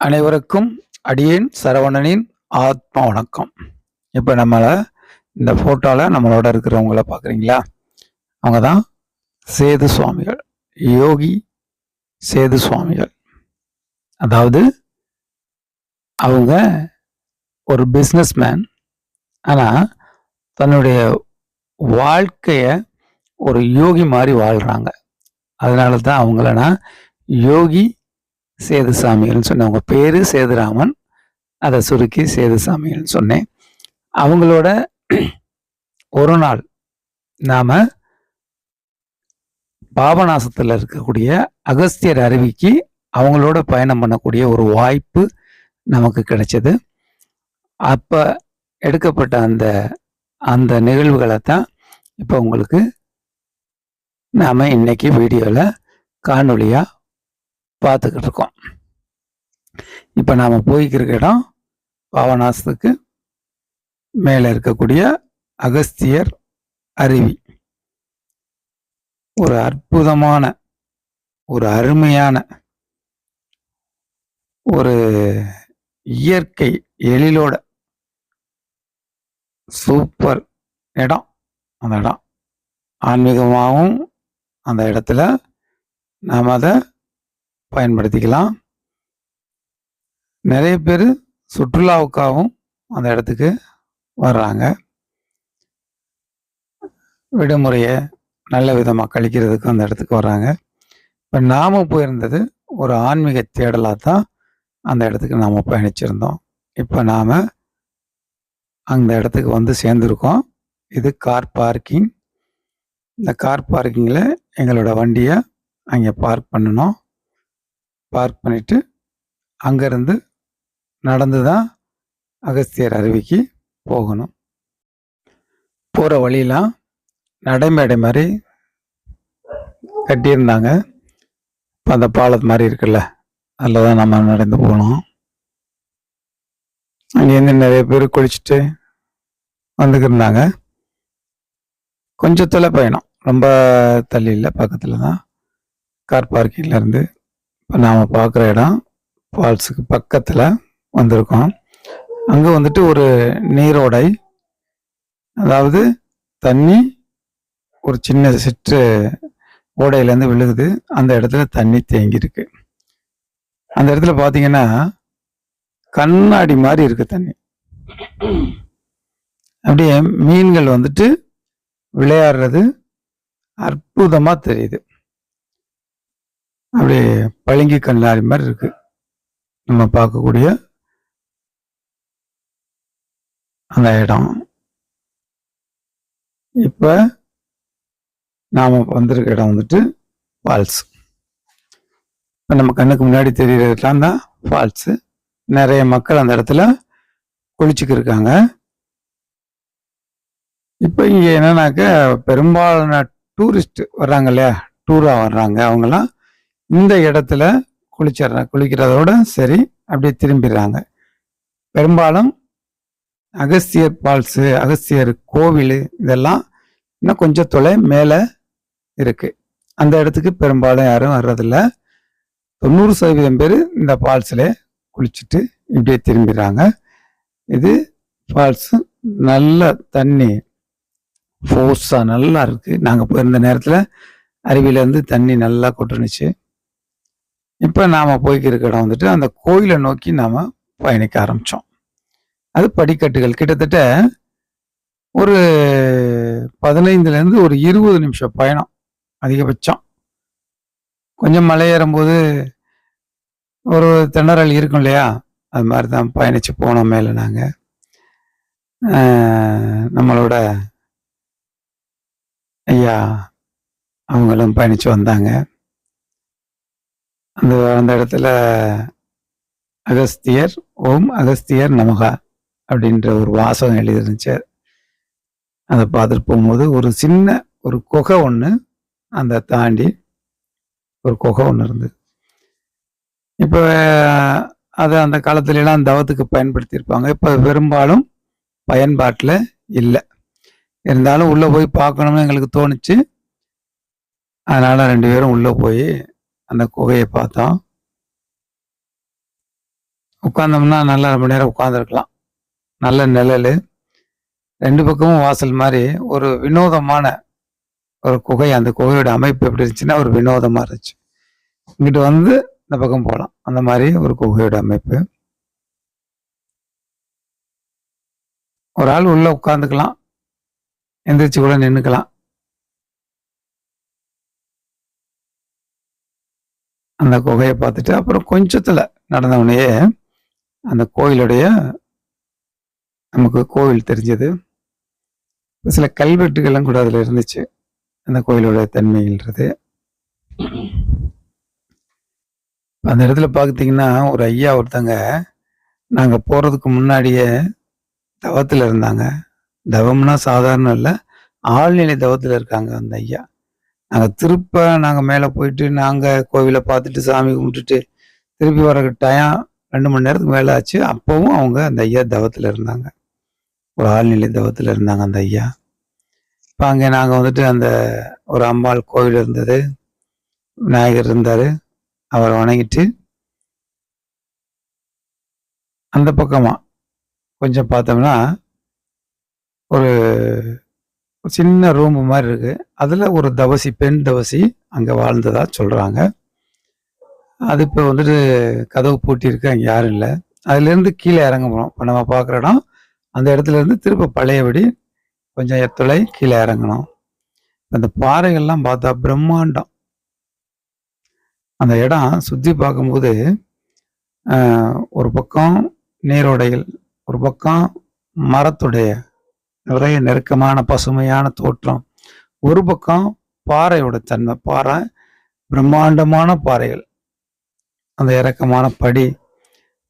அனைவருக்கும் அடியேன் சரவணனின் ஆத்ம வணக்கம். இப்போ நம்மளை இந்த ஃபோட்டோவில் நம்மளோட இருக்கிறவங்கள பார்க்குறீங்களா அவங்க தான் சேது சுவாமிகள் யோகி சேது சுவாமிகள். அதாவது அவங்க ஒரு பிஸ்னஸ் மேன் ஆனால் தன்னுடைய வாழ்க்கைய ஒரு யோகி மாதிரி வாழ்கிறாங்க அதனால தான் அவங்கள நான் யோகி சேதுசாமிகள்னு சொன்னேன். அவங்க பேரு சேதுராமன். அதை சுருக்கி சேதுசாமிகள்னு சொன்னேன். அவங்களோட ஒரு நாள் நாம பாபநாசத்தில் இருக்கக்கூடிய அகஸ்தியர் அருவிக்கு அவங்களோட பயணம் பண்ணக்கூடிய ஒரு வாய்ப்பு நமக்கு கிடைச்சது. அப்போ எடுக்கப்பட்ட அந்த அந்த நிகழ்வுகளை தான் இப்போ உங்களுக்கு நாம் இன்றைக்கி வீடியோவில் காணொலியாக பார்த்துக்கிட்டு இருக்கோம் இப்போ நாம் போய்க்கிற இடம் பாவநாசத்துக்கு மேலே இருக்கக்கூடிய அகஸ்தியர் அருவி. ஒரு அற்புதமான ஒரு அருமையான ஒரு இயற்கை எழிலோட சூப்பர் இடம். அந்த இடம் ஆன்மீகமாகவும் அந்த இடத்துல நாம் அதை பயன்படுத்திக்கலாம். நிறைய பேர் சுற்றுலாவுக்காகவும் அந்த இடத்துக்கு வர்றாங்க. விடுமுறையை நல்ல விதமாக கழிக்கிறதுக்கு அந்த இடத்துக்கு வர்றாங்க. இப்போ நாம் போயிருந்தது ஒரு ஆன்மீக தேடலாக தான் அந்த இடத்துக்கு நாம் பயணிச்சிருந்தோம். இப்போ நாம் அந்த இடத்துக்கு வந்து சேர்ந்துருக்கோம். இது கார் பார்க்கிங். இந்த கார் பார்க்கிங்கில் எங்களோட வண்டியை அங்கே பார்க் பண்ணணும். பார்க் பண்ணிவிட்டு அங்கேருந்து நடந்து தான் அகஸ்தியர் அருவிக்கு போகணும். போகிற வழியெலாம் நடைமேடை மாதிரி கட்டியிருந்தாங்க. இப்போ அந்த பாலத்து மாதிரி இருக்குல்ல அதில் தான் நம்ம நடந்து போனோம் அங்கேருந்து நிறைய பேர் குளிச்சுட்டு வந்துக்கிருந்தாங்க கொஞ்சம் தொலை பயணம் ரொம்ப தள்ளி இல்லை பக்கத்தில் தான் கார் பார்க்கிங்லேருந்து இப்போ நாம் பார்க்குற இடம் ஃபால்ஸுக்கு பக்கத்தில் வந்திருக்கோம். அங்கே வந்துட்டு ஒரு நீரோடை அதாவது தண்ணி ஒரு சின்ன சிற்று ஓடையிலேருந்து விழுகுது. அந்த இடத்துல தண்ணி தேங்கியிருக்கு. அந்த இடத்துல பார்த்தீங்கன்னா கண்ணாடி மாதிரி இருக்கு தண்ணி. அப்படியே மீன்கள் வந்துட்டு விளையாடுறது அற்புதமா தெரியுது. அப்படியே பளிங்கு கண்ணாடி மாதிரி இருக்கு. நம்ம பார்க்கக்கூடிய அந்த இடம். இப்ப நாம வந்திருக்க இடம் வந்துட்டு ஃபால்ஸ் இப்போ நம்ம கண்ணுக்கு முன்னாடி தெரியறதுலாம் தான் ஃபால்ஸு நிறைய மக்கள் அந்த இடத்துல குளிச்சுக்கு இருக்காங்க. இப்போ இங்கே என்னன்னாக்க பெரும்பாலான டூரிஸ்ட் வர்றாங்க இல்லையா டூராக வர்றாங்க. அவங்கெல்லாம் இந்த இடத்துல குளிச்சிடுறாங்க குளிக்கிறதோட சரி அப்படியே திரும்பிடுறாங்க. பெரும்பாலும் அகஸ்தியர் ஃபால்ஸு அகஸ்தியர் கோவில் இதெல்லாம் இன்னும் கொஞ்சம் தொலை மேலே இருக்குது அந்த இடத்துக்கு பெரும்பாலும் யாரும் வர்றதில்ல. தொண்ணூறு சதவீதம் பேர் இந்த ஃபால்ஸில் குளிச்சுட்டு இப்படியே திரும்பிடுறாங்க. இது ஃபால்ஸு நல்ல தண்ணி. ஃபோர்ஸாக நல்லா இருக்குது நாங்கள் போயிருந்த நேரத்தில் அருவியிலேருந்து தண்ணி நல்லா கொட்டுனுச்சு. இப்போ நாம் போய்க்கிருக்க இடம் வந்துட்டு அந்த கோயிலை நோக்கி நாம் பயணிக்க ஆரம்பித்தோம் அது படிக்கட்டுகள். கிட்டத்தட்ட ஒரு பதினைந்துலேருந்து ஒரு இருபது நிமிஷம் பயணம் அதிகபட்சம். கொஞ்சம் மலையேறும்போது ஒரு திணறல் இருக்கும் இல்லையா? அது மாதிரி தான் பயணித்து போனோம் மேலே நாங்கள் நம்மளோட ஐயா அவங்களும் பயணித்து வந்தாங்க. அந்த அந்த இடத்துல அகஸ்தியர் ஓம் அகஸ்தியர் நமகா அப்படின்ற ஒரு வாசகம் எழுதிருந்துச்சு அதை பார்த்துட்டு போகும்போது ஒரு சின்ன ஒரு குகை ஒன்று அந்த தாண்டி ஒரு குகை ஒன்று இருந்தது. இப்போ அதை அந்த காலத்துலலாம் தவத்துக்கு பயன்படுத்தியிருப்பாங்க. இப்போ பெரும்பாலும் பயன்பாட்டில் இல்லை. இருந்தாலும் உள்ளே போய் பார்க்கணும்னு எங்களுக்கு தோணுச்சு. அதனால் ரெண்டு பேரும் உள்ளே போய் அந்த குகையை பார்த்தோம். உட்காந்தோம்னா நல்லா ரொம்ப நேரம் உட்காந்துருக்கலாம் நல்ல நிழல். ரெண்டு பக்கமும் வாசல் மாதிரி ஒரு வினோதமான ஒரு குகை. அந்த குகையோட அமைப்பு எப்படி இருந்துச்சுன்னா ஒரு வினோதமாக இருந்துச்சு. இங்கிட்டு வந்து இந்த பக்கம் போகலாம். அந்த மாதிரி ஒரு குகையோட அமைப்பு. ஒரு ஆள் உள்ளே உட்காந்துக்கலாம் எந்திரிச்சு கூட நின்றுக்கலாம் அந்த குகையை பார்த்துட்டு அப்புறம் கொஞ்சத்தில் நடந்தவனையே அந்த கோயிலுடைய நமக்கு கோவில் தெரிஞ்சது. சில கல்வெட்டுகள்லாம் கூட அதில் இருந்துச்சு. அந்த கோயிலோட தன்மைன்றது அந்த இடத்துல பார்த்தீங்கன்னா ஒரு ஐயா ஒருத்தங்க நாங்கள் போகிறதுக்கு முன்னாடியே தவத்தில் இருந்தாங்க. தவம்னா சாதாரணம் இல்லை. ஆழ்நிலை தவத்தில் இருக்காங்க அந்த ஐயா. நாங்கள் திருப்ப நாங்கள் மேலே போயிட்டு நாங்கள் கோவிலை பார்த்துட்டு சாமி கும்பிட்டுட்டு திருப்பி வர டயம் ரெண்டு மணி நேரத்துக்கு மேலே ஆச்சு. அப்போவும் அவங்க அந்த ஐயா தவத்தில் இருந்தாங்க. ஒரு ஆழ்நிலை தவத்தில் இருந்தாங்க அந்த ஐயா. இப்போ அங்கே நாங்கள் வந்துட்டு அந்த ஒரு அம்பாள் கோவில் இருந்தது. விநாயகர் இருந்தார். அவரை வணங்கிட்டு அந்த பக்கமாக கொஞ்சம் பார்த்தோம்னா ஒரு சின்ன ரூம் மாதிரி இருக்குது அதில் ஒரு தவசி பெண் தவசி அங்கே வாழ்ந்ததா சொல்கிறாங்க அது இப்போ வந்துட்டு கதவு பூட்டியிருக்கு அங்கே யாரும் இல்லை. அதுலேருந்து கீழே இறங்க போகணும் இப்போ நம்ம பார்க்குற இடம் அந்த இடத்துல இருந்து திரும்ப பழையபடி கொஞ்சம் எத்துளை கீழே இறங்கணும் அந்த பாறைகள்லாம் பார்த்தா பிரம்மாண்டம். அந்த இடம் சுற்றி பார்க்கும்போது ஒரு பக்கம் நீரோடைகள் ஒரு பக்கம் மரத்துடைய நிறைய நெருக்கமான பசுமையான தோற்றம். ஒரு பக்கம் பாறையோட தன்மை பாறை பிரம்மாண்டமான பாறைகள். அந்த இறக்கமான படி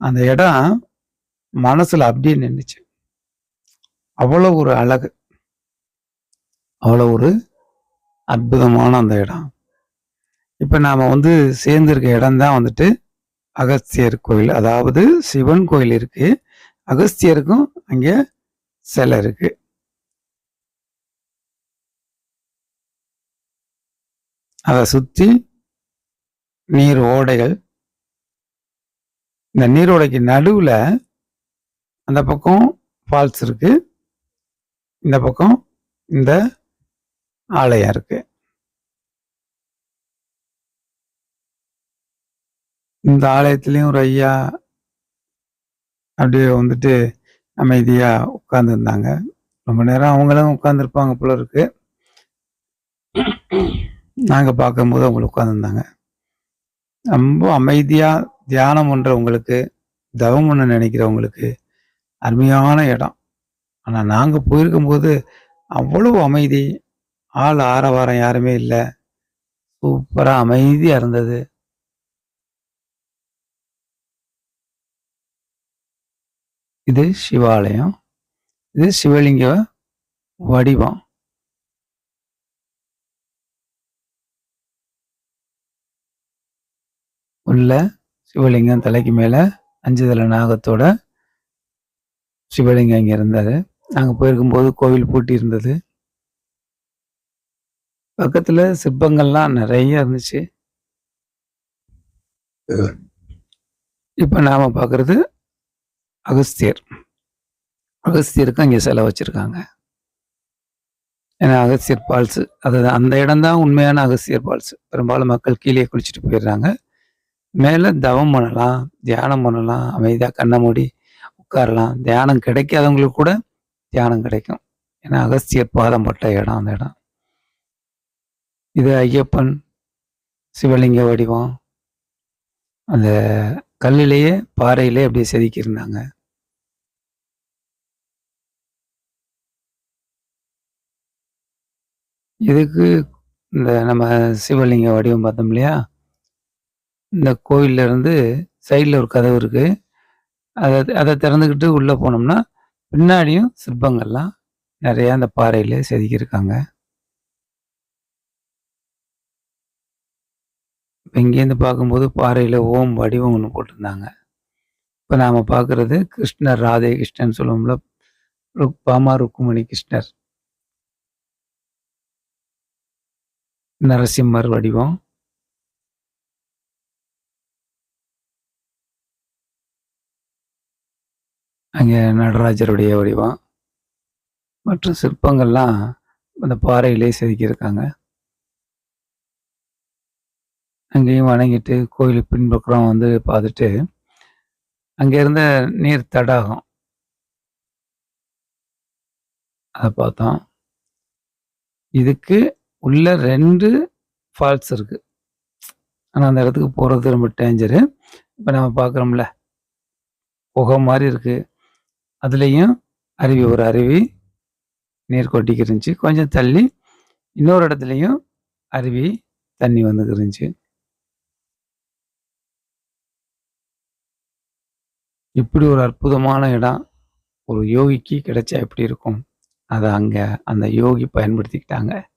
அந்த இடம் மனசில் அப்படியே நின்றுச்சு அவ்வளோ ஒரு அழகு. அவ்வளோ ஒரு அற்புதமான அந்த இடம். இப்போ நாம் வந்து சேர்ந்துருக்க இடம் தான் வந்துட்டு அகஸ்தியர் கோயில். அதாவது சிவன் கோயில் இருக்குது அகஸ்தியருக்கும் அங்கே சிலை இருக்குது அதை சுற்றி நீர் ஓடைகள். இந்த நீரோடைக்கு நடுவில் அந்த பக்கம் ஃபால்ஸ் இருக்கு. இந்த பக்கம் இந்த ஆலயம் இருக்கு. இந்த ஆலயத்துலேயும் ஒரு ஐயா அப்படியே வந்துட்டு அமைதியா உட்காந்துருந்தாங்க ரொம்ப நேரம் அவங்களும் உட்காந்துருப்பாங்க போல இருக்கு. நாங்கள் பார்க்கும்போது அவங்க உட்காந்துருந்தாங்க ரொம்ப அமைதியாக தியானம் பண்ணுறவங்களுக்கு தவம் பண்ண நினைக்கிறவங்களுக்கு அருமையான இடம். ஆனால் நாங்கள் போயிருக்கும்போது அவ்வளவு அமைதி. ஆள் ஆரவாரம் யாருமே இல்லை. சூப்பராக அமைதியாக இருந்தது. இது சிவாலயம். இது சிவலிங்க வடிவம். உள்ள சிவலிங்கம் தலைக்கு மேலே அஞ்சு தலை நாகத்தோட சிவலிங்கம் இங்கே இருந்தார். நாங்கள் போயிருக்கும்போது கோவில் பூட்டி இருந்தது. பக்கத்தில் சிற்பங்கள்லாம் நிறைய இருந்துச்சு. இப்போ நாம் பார்க்குறது அகஸ்தியர். அகஸ்தியருக்கு அங்கே சிலை வச்சுருக்காங்க. ஏன்னா அகஸ்தியர் ஃபால்ஸ் அது அந்த இடம்தான் உண்மையான அகஸ்தியர் ஃபால்ஸு பெரும்பாலும் மக்கள் கீழே குளிச்சுட்டு போயிடுறாங்க. மேலே தவம் பண்ணலாம் தியானம் பண்ணலாம் அமைதியாக கண்ணை மூடி உட்காரலாம். தியானம் கிடைக்காதவங்களுக்கு கூட தியானம் கிடைக்கும். ஏன்னா அகஸ்தியர் பாதம் பட்ட இடம் அந்த இடம். இது ஐயப்பன் சிவலிங்க வடிவம். அந்த கல்லிலேயே பாறையிலே அப்படியே செதுக்கியிருந்தாங்க. இதுக்கு இந்த நம்ம சிவலிங்க வடிவம் பார்த்தோம் இல்லையா? இந்த கோயில்ல இருந்து சைடில் ஒரு கதவு இருக்கு. அதை அதை திறந்துக்கிட்டு உள்ளே போனோம்னா பின்னாடியும் சிற்பங்கள்லாம் நிறையா அந்த பாறையில் செதுக்கியிருக்காங்க. இப்போ இங்கேருந்து பார்க்கும்போது பாறையில் ஓம் வடிவம் ஒன்று போட்டிருந்தாங்க. இப்போ நாம் பார்க்குறது கிருஷ்ணர் ராதே கிருஷ்ணன் சொல்லுவோம்ல ருக் பாமா ருக்குமணி கிருஷ்ணர். நரசிம்மர் வடிவம். அங்கே நடராஜருடைய வடிவம். மற்றும் சிற்பங்கள்லாம் அந்த பாறையிலே செதுக்கியிருக்காங்க. அங்கேயும் வணங்கிட்டு கோயில் பின்பக்கம் வந்து பார்த்துட்டு அங்கே இருந்த நீர் தடாகம். அதை பார்த்தோம். இதுக்கு உள்ள ரெண்டு ஃபால்ஸ் இருக்கு. ஆனால் அந்த இடத்துக்கு போகிறது ரொம்ப டேஞ்சரு. இப்போ நம்ம பார்க்குறோம்ல. புகை மாதிரி இருக்குது அதுலேயும் அருவி ஒரு அருவி நீர் கொட்டிக்கு இருந்துச்சு. கொஞ்சம் தள்ளி இன்னொரு இடத்துலையும் அருவி தண்ணி வந்து இருந்துச்சு. இப்படி ஒரு அற்புதமான இடம். ஒரு யோகிக்கு கிடைச்சா எப்படி இருக்கும்? அதை அங்கே அந்த யோகி பயன்படுத்திக்கிட்டாங்க.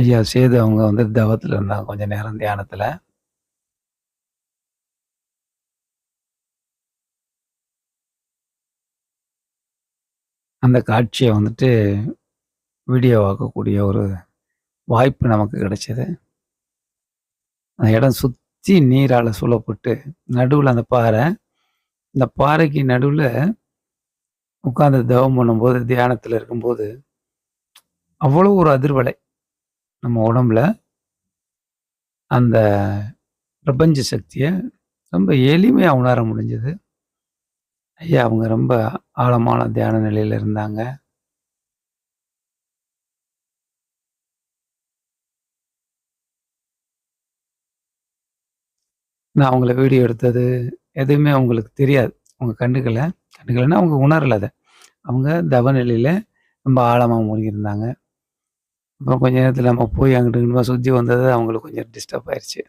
ஐயா சேது அவங்க வந்து தவத்தில் இருந்தாங்க கொஞ்ச நேரம் தியானத்தில். அந்த காட்சியை வந்துட்டு வீடியோ ஆக்கக்கூடிய ஒரு வாய்ப்பு நமக்கு கிடைச்சது. அந்த இடம் சுற்றி நீரால் சூழப்பட்டு நடுவில் அந்த பாறை. இந்த பாறைக்கு நடுவில் உட்காந்து தவம் பண்ணும்போது தியானத்தில் இருக்கும்போது அவ்வளோ ஒரு அதிர்வலை. நம்ம உடம்புல அந்த பிரபஞ்ச சக்தியை ரொம்ப எளிமையாக உணர முடிஞ்சது. ஐயா அவங்க ரொம்ப ஆழமான தியான நிலையில் இருந்தாங்க. நான் அவங்கள வீடியோ எடுத்தது எதுவுமே அவங்களுக்கு தெரியாது. அவங்க கண்டுக்கலை. கண்டுக்கலைன்னா அவங்க உணரல அதை. அவங்க தவநிலையில் ரொம்ப ஆழமாக மூழ்கியிருந்தாங்க. அப்புறம் கொஞ்ச நேரத்தில் நம்ம போய் அங்கிட்டு இங்கிட்டு சுற்றி வந்தது அவங்களுக்கு கொஞ்சம் டிஸ்டர்ப் ஆயிடுச்சு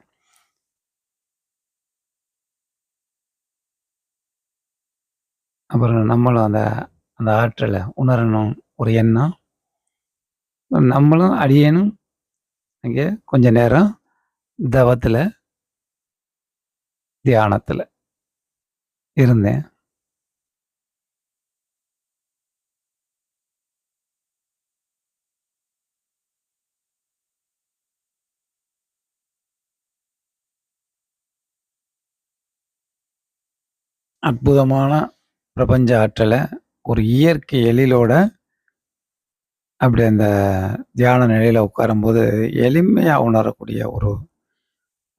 அப்புறம் நம்மளும் அந்த அந்த ஆற்றலை உணரணும் ஒரு எண்ணம். நம்மளும் அடியணும் அங்கே கொஞ்ச நேரம் தவத்தில் தியானத்தில் இருந்தேன். அற்புதமான பிரபஞ்ச ஆற்றலை ஒரு இயற்கை எழிலோட அப்படி அந்த தியான நிலையில் உட்காரும்போது எளிமையாக உணரக்கூடிய ஒரு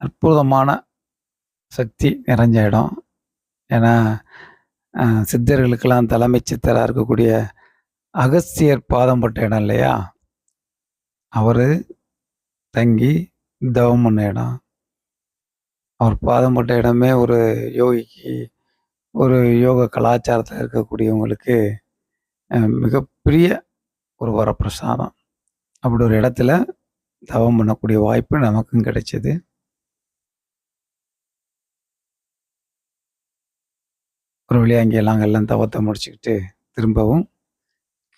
அற்புதமான சக்தி நிறைஞ்ச இடம். ஏன்னா சித்தர்களுக்கெல்லாம் தலைமை சித்தராக இருக்கக்கூடிய அகஸ்தியர் பாதம் பட்ட இடம் இல்லையா? அவர் தங்கி தவம் பண்ண இடம். அவர் பாதம் பட்ட இடமே ஒரு யோகிக்கு ஒரு யோக கலாச்சாரத்தில் இருக்கக்கூடியவங்களுக்கு மிகப்பெரிய ஒரு வரப்பிரசாதம். அப்படி ஒரு இடத்துல தவம் பண்ணக்கூடிய வாய்ப்பு நமக்கும் கிடைச்சது. ஒரு வழியாக அங்கே நாங்கள்லாம் எல்லாம் தவத்தை முடிச்சுக்கிட்டு திரும்பவும்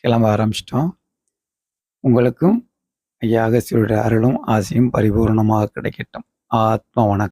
கிளம்ப ஆரம்பிச்சிட்டோம். உங்களுக்கும் ஐயா அகஸ்தியோட அருளும் ஆசையும் பரிபூர்ணமாக கிடைக்கட்டும். ஆத்ம வணக்கம்.